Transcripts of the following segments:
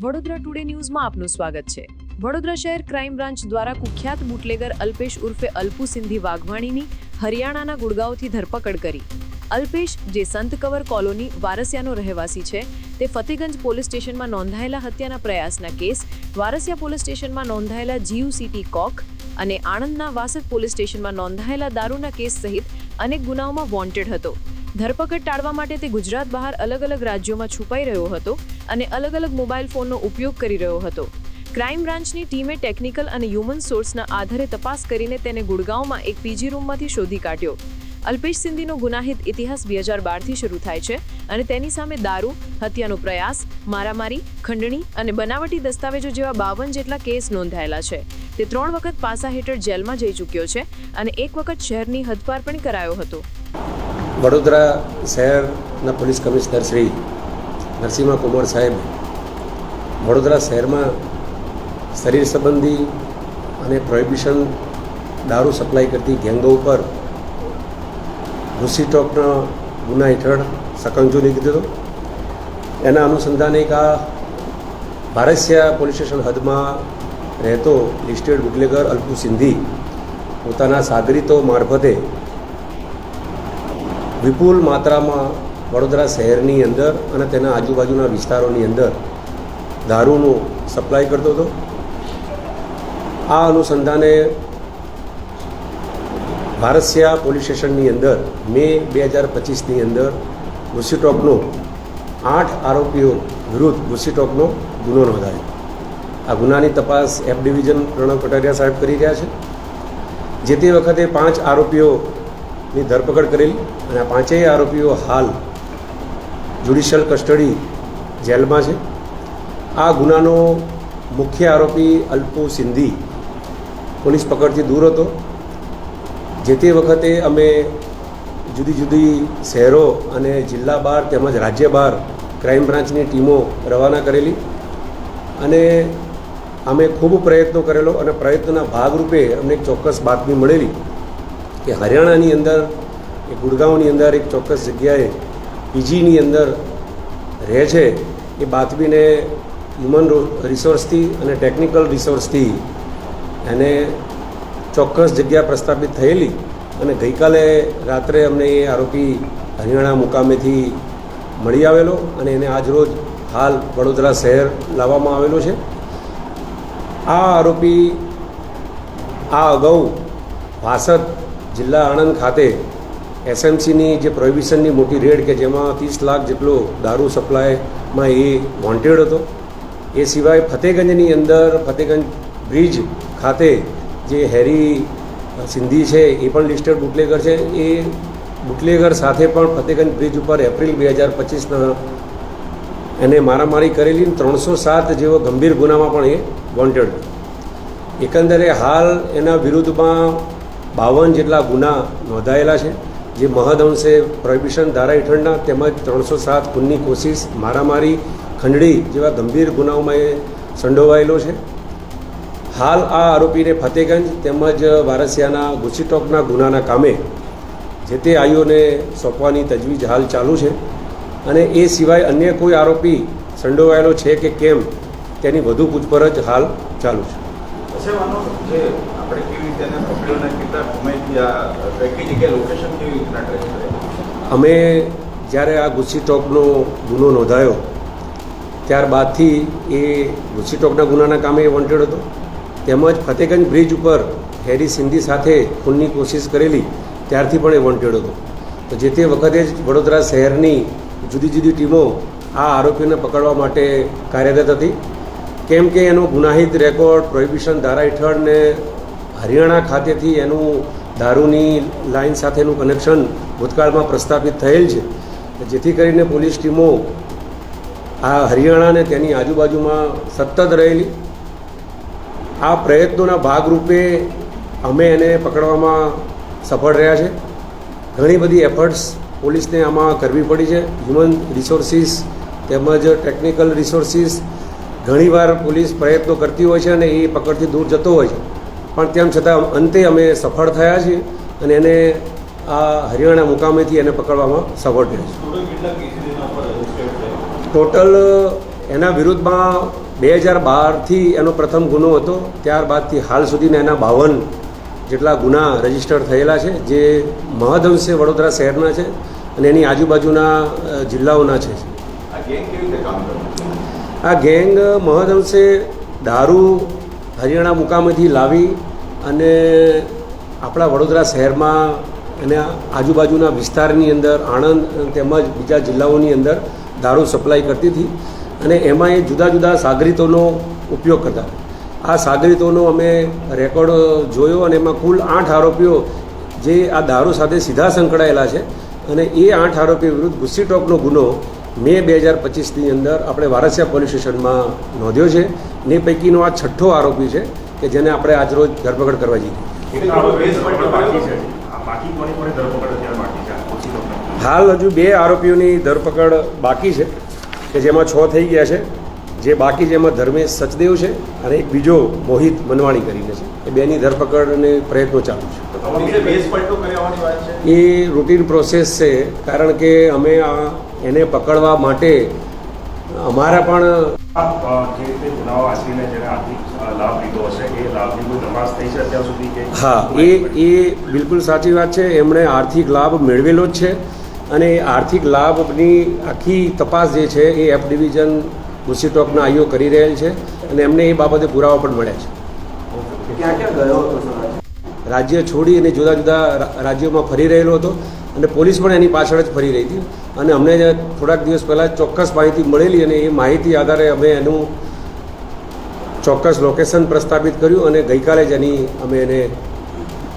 Vadodara today ન્યૂઝમાં આપનું સ્વાગત છે. વડોદરા શહેર ક્રાઇમ બ્રાન્ચ દ્વારા કુખ્યાત બુટલેગર અલ્પેશ ઉર્ફે અલ્પુ સિંધી વાઘવાણીની હરિયાણાના ગુડગાંવથી ધરપકડ કરી. અલ્પેશ, જે સંત કવર કોલોની વારસિયાનો રહેવાસી છે, તે ફતેગંજ પોલીસ સ્ટેશનમાં નોંધાયેલા હત્યાના પ્રયાસના કેસ, વારસિયા પોલીસ સ્ટેશનમાં નોંધાયેલા જીયુસીટી કોક અને આણંદના વાસદ પોલીસ સ્ટેશનમાં નોંધાયેલા દારૂના કેસ સહિત અનેક ગુનાઓમાં વોન્ટેડ હતો. ધરપકડ ટાળવા માટે તે ગુજરાત બહાર અલગ અલગ રાજ્યોમાં છુપાઈ રહ્યો હતો અને અલગ અલગ મોબાઈલ ફોનનો ઉપયોગ કરી રહ્યો હતો. ક્રાઇમ બ્રાન્ચની ટીમે ટેકનિકલ અને હ્યુમન સોર્સના આધારે તપાસ કરીને તેને ગુડગાંવમાં એક પીજી રૂમમાંથી શોધી કાઢ્યો. અલ્પેશ સિંધીનો ગુનાહિત ઇતિહાસ બે હજાર બારથી શરૂ થાય છે અને તેની સામે દારૂ, હત્યાનો પ્રયાસ, મારામારી, ખંડણી અને બનાવટી દસ્તાવેજો જેવા બાવન જેટલા કેસ નોંધાયેલા છે. તે ત્રણ વખત પાસા હેઠળ જેલમાં જઈ ચૂક્યો છે અને એક વખત શહેરની હદપાર પણ કરાયો હતો. વડોદરા શહેરના પોલીસ કમિશનર શ્રી નરસિંહ કુમાર સાહેબ વડોદરા શહેરમાં શરીર સંબંધી અને પ્રોહિબિશન દારૂ સપ્લાય કરતી ગેંગો ઉપર ઘુસી ગુના હેઠળ સકંજો લીધી હતો. એના અનુસંધાને એક આ ભારસિયા પોલીસ સ્ટેશન હદમાં રહેતો લિસ્ટેડ બુટલેગર અલ્પુ સિંધી પોતાના સાગરીતો મારફતે વિપુલ માત્રામાં વડોદરા શહેરની અંદર અને તેના આજુબાજુના વિસ્તારોની અંદર દારૂનો સપ્લાય કરતો હતો. આ અનુસંધાને ભારસિયા પોલીસ સ્ટેશનની અંદર મે બે હજાર પચીસની અંદર ગુસીટોકનો આઠ આરોપીઓ વિરુદ્ધ ગુસીટોકનો ગુનો નોંધાયો. આ ગુનાની તપાસ એફ ડિવિઝન પ્રણવ કટારિયા સાહેબ કરી રહ્યા છે. જે તે વખતે પાંચ આરોપીઓની ધરપકડ કરેલી અને આ પાંચેય આરોપીઓ હાલ જ્યુડિશિયલ કસ્ટડી જેલમાં છે. આ ગુનાનો મુખ્ય આરોપી અલ્પુ સિંધી પોલીસ પકડથી દૂર હતો. જે તે વખતે અમે જુદી જુદી શહેરો અને જિલ્લા બહાર તેમજ રાજ્ય બહાર ક્રાઇમ બ્રાન્ચની ટીમો રવાના કરેલી અને અમે ખૂબ પ્રયત્નો કરેલો અને પ્રયત્નના ભાગરૂપે અમને એક ચોક્કસ બાતમી મળેલી કે હરિયાણાની અંદર, એ ગુડગાંવની અંદર એક ચોક્કસ જગ્યાએ પીજીની અંદર રહે છે એ બાતમીને હ્યુમન રિસોર્સથી અને ટેકનિકલ રિસોર્સથી એને ચોક્કસ જગ્યા પ્રસ્થાપિત થયેલી અને ગઈકાલે રાત્રે અમને એ આરોપી હરિયાણા મુકામેથી મળી આવેલો અને એને આજરોજ હાલ વડોદરા શહેર લાવવામાં આવેલો છે. આ આરોપી આ અગાઉ વાસદ જિલ્લા આણંદ ખાતે એસએમસીની જે પ્રોહિબિશનની મોટી રેડ કે જેમાં ત્રીસ લાખ જેટલો દારૂ સપ્લાયમાં એ વોન્ટેડ હતો. એ સિવાય ફતેગંજની અંદર ફતેગંજ બ્રિજ ખાતે જે હેરી સિંધી છે એ પણ લિસ્ટેડ બુટલેગર છે. એ બુટલેગર સાથે પણ ફતેગંજ બ્રિજ ઉપર એપ્રિલ બે હજાર પચીસના એને મારામારી કરેલી ત્રણસો સાત જેવો ગંભીર ગુનામાં પણ એ વોન્ટેડ એકંદરે હાલ એના વિરુદ્ધમાં બાવન જેટલા ગુના નોંધાયેલા છે. જે મહદઅંશે પ્રોહિબિશન ધારા હેઠળના તેમજ ત્રણસો સાત ખૂનની કોશિશ મારામારી ખંડણી જેવા ગંભીર ગુનાઓમાં એ સંડોવાયેલો છે. હાલ આ આરોપીને ફતેગંજ તેમજ વારસિયાના ગુસીટોકના ગુનાના કામે જે તે આઈઓને સોંપવાની તજવીજ હાલ ચાલુ છે અને એ સિવાય અન્ય કોઈ આરોપી સંડોવાયેલો છે કે કેમ તેની વધુ પૂછપરછ હાલ ચાલુ છે. અમે જ્યારે આ ગુસ્સી ટોકનો ગુનો નોંધાયો, ત્યારબાદથી એ ગુસ્સી ટોકના ગુનાના કામે એ વોન્ટેડ હતો. તેમજ ફતેગંજ બ્રિજ ઉપર હેરી સિંધી સાથે ખૂનની કોશિશ કરેલી, ત્યારથી પણ એ વોન્ટેડ હતો. તો જે તે વખતે જ વડોદરા શહેરની જુદી જુદી ટીમો આ આરોપીને પકડવા માટે કાર્યરત હતી. કેમ કે એનો ગુનાહિત રેકોર્ડ, પ્રોહિબિશન ધારા હેઠળ ને હરિયાણા ખાતેથી એનું દારૂની લાઇન સાથેનું કનેક્શન ભૂતકાળમાં પ્રસ્થાપિત થયેલ છે. જેથી કરીને પોલીસ ટીમો આ હરિયાણા અને તેની આજુબાજુમાં સતત રહેલી આ પ્રયત્નોના ભાગરૂપે અમે એને પકડવામાં સફળ રહ્યા છે. ઘણી બધી એફર્ટ્સ પોલીસને આમાં કરવી પડી છે. હ્યુમન રિસોર્સિસ તેમજ ટેકનિકલ રિસોર્સિસ ઘણીવાર પોલીસ પ્રયત્નો કરતી હોય છે અને એ પકડથી દૂર જતો હોય છે. પણ તેમ છતાં અંતે અમે સફળ થયા છીએ અને એને આ હરિયાણા મુકામેથી એને પકડવામાં સફળ થયા છે? ટોટલ એના વિરુદ્ધમાં બે હજાર બારથી એનો પ્રથમ ગુનો હતો. ત્યારબાદથી હાલ સુધીના એના બાવન જેટલા ગુના રજિસ્ટર થયેલા છે જે મહદઅંશે વડોદરા શહેરના છે અને એની આજુબાજુના જિલ્લાઓના છે. આ ગેંગ મહદઅંશે દારૂ હરિયાણા મુકામેથી લાવી અને આપણા વડોદરા શહેરમાં અને આજુબાજુના વિસ્તારની અંદર આણંદ તેમજ બીજા જિલ્લાઓની અંદર દારૂ સપ્લાય કરતી હતી અને એમાં એ જુદા જુદા સાગરીતોનો ઉપયોગ કરતા. આ સાગરીતોનો અમે રેકોર્ડ જોયો અને એમાં કુલ આઠ આરોપીઓ જે આ દારૂ સાથે સીધા સંકળાયેલા છે અને એ આઠ આરોપી વિરુદ્ધ ગુસ્સી ટોકનો ગુનો મે બે હજાર પચીસની અંદર આપણે વારસિયા પોલીસ સ્ટેશનમાં નોંધ્યો છે ને પૈકીનો આ છઠ્ઠો આરોપી છે કે જેને આપણે આજરોજ ધરપકડ કરવા જઈએ. હાલ હજુ બે આરોપીઓની ધરપકડ બાકી છે કે જેમાં છ થઈ ગયા છે. જે બાકી છે એમાં ધર્મેશ સચદેવ છે અને એક બીજો મોહિત મનવાણી કરીને છે. એ બેની ધરપકડને પ્રયત્નો ચાલુ છે? એ રૂટીન પ્રોસેસ છે કારણ કે અમે આ એને પકડવા માટે અમારા પણ જે રીતે ગુનાઓ આચરીને જેને આર્થિક લાભ લીધો હશે એ લાભની કોઈ તપાસ થઈ છે અત્યાર સુધી કે હા એ એ બિલકુલ સાચી વાત છે. એમણે આર્થિક લાભ મેળવેલો જ છે અને એ આર્થિક લાભની આખી તપાસ જે છે એ એફ ડિવિઝન ગુસ્સીટોકના આઈઓ કરી રહેલ છે અને એમને એ બાબતે પુરાવા પણ મળ્યા છે. ક્યાં ક્યાં ગયો હતો રાજ્ય છોડી અને જુદા જુદા રાજ્યોમાં ફરી રહેલો હતો અને પોલીસ પણ એની પાછળ જ ફરી રહી હતી. અને અમને થોડાક દિવસ પહેલાં ચોક્કસ માહિતી મળેલી અને એ માહિતી આધારે અમે એનું ચોક્કસ લોકેશન પ્રસ્થાપિત કર્યું અને ગઈકાલે જ એની અમે એને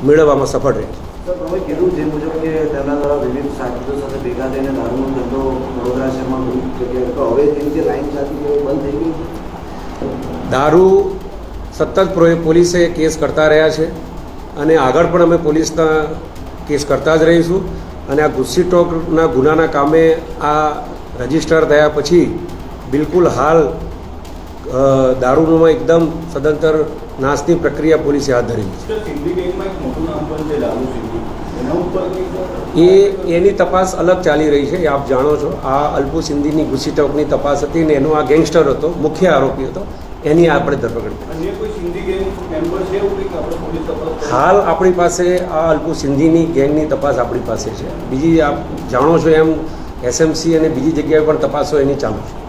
મેળવવામાં સફળ રહી. તમે કીધું જે મુજબ કે તેમના દ્વારા વિવિધ સાગરીતો સાથે ભેગા થઈને દારૂનો ધંધો વડોદરા શહેરમાં ઘણી તો હવે તેની જે લાઈન ચાલતી બંધ થઈ ગઈ. દારૂ સતત પોલીસે કેસ કરતા રહ્યા છે. અને આગળ પણ અમે પોલીસના કેસ કરતા જ રહીશું. અને આ ગુસ્સી ટોકના ગુનાના કામે આ રજિસ્ટર થયા પછી બિલકુલ હાલ દારૂમાં એકદમ સદંતર નાશની પ્રક્રિયા પોલીસે હાથ ધરી એ એની તપાસ અલગ ચાલી રહી છે એ આપ જાણો છો. આ અલ્પુ સિંધીની ગુસ્સી ટોકની તપાસ હતી ને એનો આ ગેંગસ્ટર હતો મુખ્ય આરોપી હતો. એની આપણે ધરપકડ? હાલ આપણી પાસે આ અલ્પુ સિંધીની ગેંગની તપાસ આપણી પાસે છે. બીજી આપ જાણો છો એમ એસએમસી અને બીજી જગ્યાએ પણ તપાસો એની ચાલુ છે.